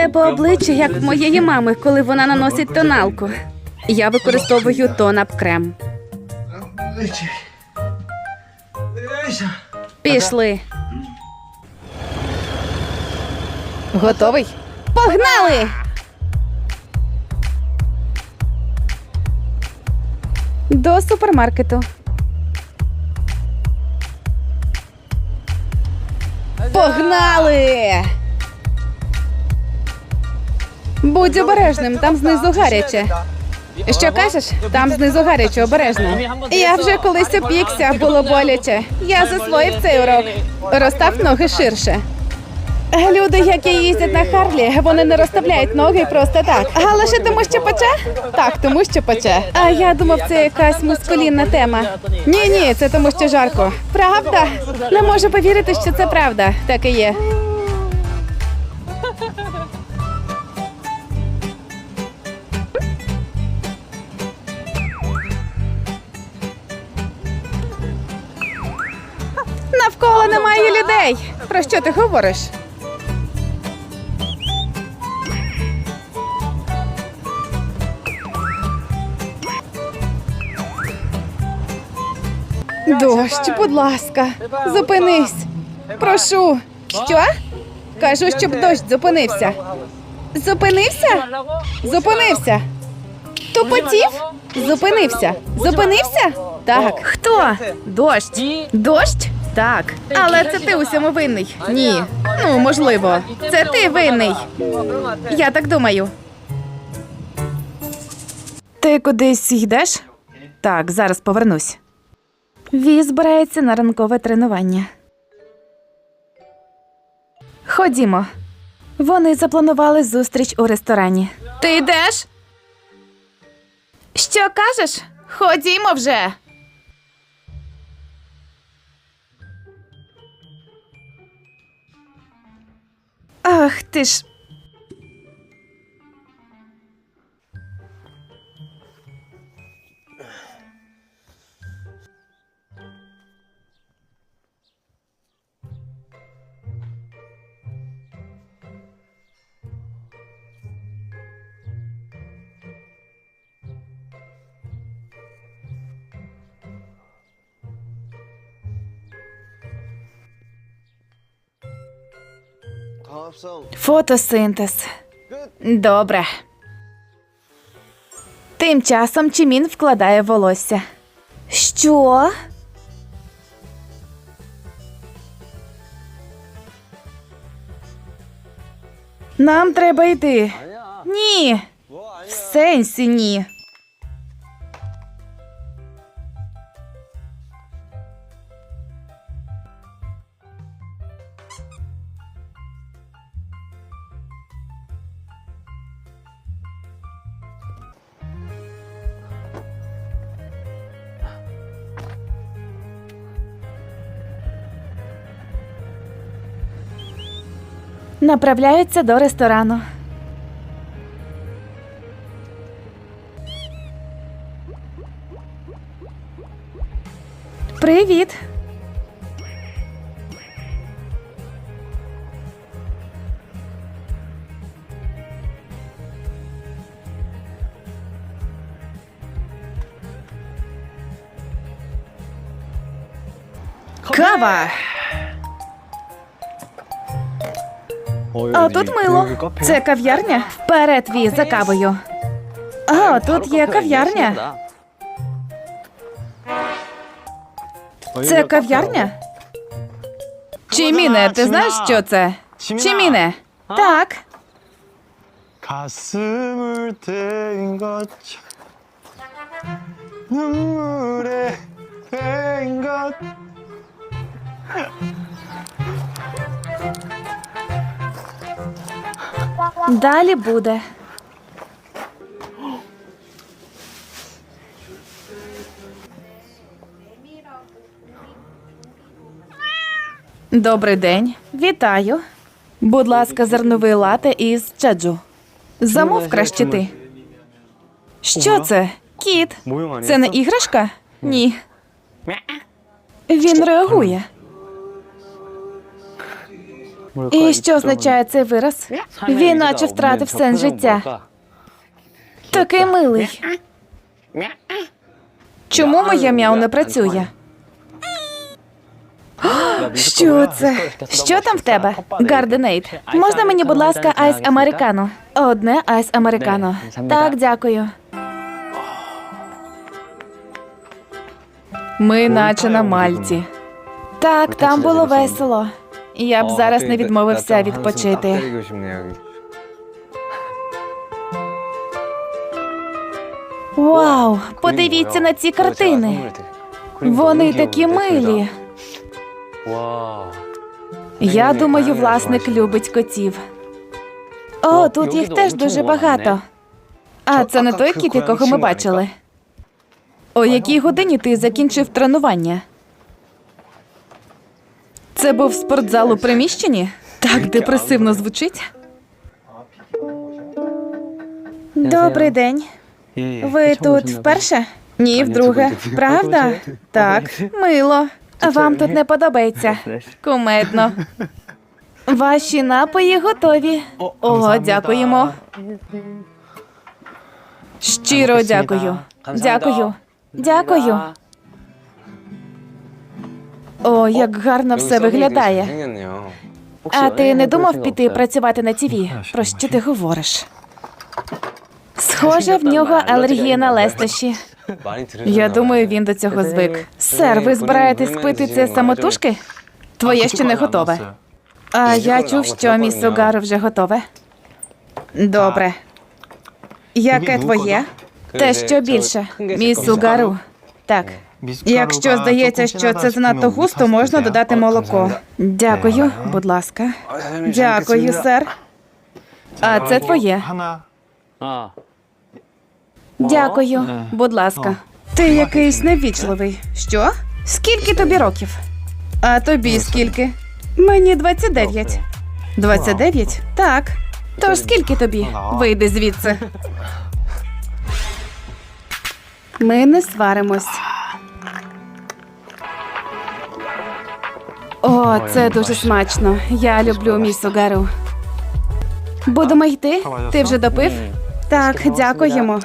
тебе обличчя, як в моєї мами, коли вона наносить тоналку. Я використовую тонап крем. Пішли. Готовий? Погнали! До супермаркету. Погнали! Будь обережним, там знизу гаряче. Що кажеш? Там знизу гаряче, обережно. Я вже колись опікся, було боляче. Я засвоїв цей урок. Розстав ноги ширше. Люди, які їздять на Харлі, вони не розставляють ноги просто так. А лише тому, що пече? Так, тому що пече. А я думав, це якась мускулінна тема. Ні, ні, це тому, що жарко. Правда? Не можу повірити, що це правда. Так і є. Навколо немає людей. Про що ти говориш? Дощ, будь ласка, зупинись. Прошу. Що? Кажу, щоб дощ зупинився. Зупинився? Зупинився. Тупотів? Зупинився. Зупинився? Так. Хто? Дощ. Дощ? Так. Але це ти усьому винний. Ні. Ну, можливо. Це ти винний. Я так думаю. Ти кудись йдеш? Так, зараз повернусь. Ві збирається на ранкове тренування. Ходімо. Вони запланували зустріч у ресторані. Ти йдеш? Що кажеш? Ходімо вже. Ах, ти ж. Фотосинтез. Добре. Тим часом Чімін вкладає волосся. Що? Нам треба йти. Ні. В сенсі ні. Направляються до ресторану. Привіт. Кава. О, тут мило. Це кав'ярня? Вперед, Ві, за кавою. О, тут є кав'ярня. Це кав'ярня? Чіміне, ти знаєш, що це? Чіміне. Так. 가슴을 대인 것처럼 눈물에 대인 것 Далі буде. Добрий день. Вітаю. Будь ласка, зерновий лате із чаджу. Замов краще ти. Що це? Кіт? Це не іграшка? Ні. Він реагує. І що означає цей вираз? Він наче втратив сенс життя. Такий милий. Чому моє мяу не працює? Що це? Що там в тебе? Гарденейт. Можна мені, будь ласка, айс американо? Одне айс американо. Так, дякую. Ми наче на Мальті. Так, там було весело. Я б зараз не відмовився відпочити. Вау, подивіться на ці картини. Вони такі милі. Я думаю, власник любить котів. О, тут їх теж дуже багато. А це не той кіт, якого ми бачили. О якій годині ти закінчив тренування? Це був спортзал у приміщенні? Так депресивно звучить. Добрий день. Ви тут вперше? Ні, вдруге. Правда? Так, мило. Вам тут не подобається? Кумедно. Ваші напої готові. О, дякуємо. Щиро дякую. Дякую. Дякую. О, як гарно все виглядає. А ти не думав піти працювати на ТІВІ? Про що ти говориш? Схоже, в нього алергія на лестощі. Я думаю, він до цього звик. Сер, ви збираєтесь пити це самотужки? Твоє ще не готове. А я чув, що мій сугар вже готове. Добре. Яке твоє? Те, що більше. Мій сугару. Так. І Якщо здається, що це занадто густо, можна додати молоко. Дякую, будь ласка. Дякую, сер. А це твоє. Дякую, е. будь ласка. Ти якийсь невічливий. Що? Скільки тобі років? А тобі скільки? Мені 29. 29? Так. Тож скільки тобі? Вийди звідси. Ми не сваримось. О, це дуже смачно. Я люблю місугару. Будемо йти? Ти вже допив? Так, дякуємо.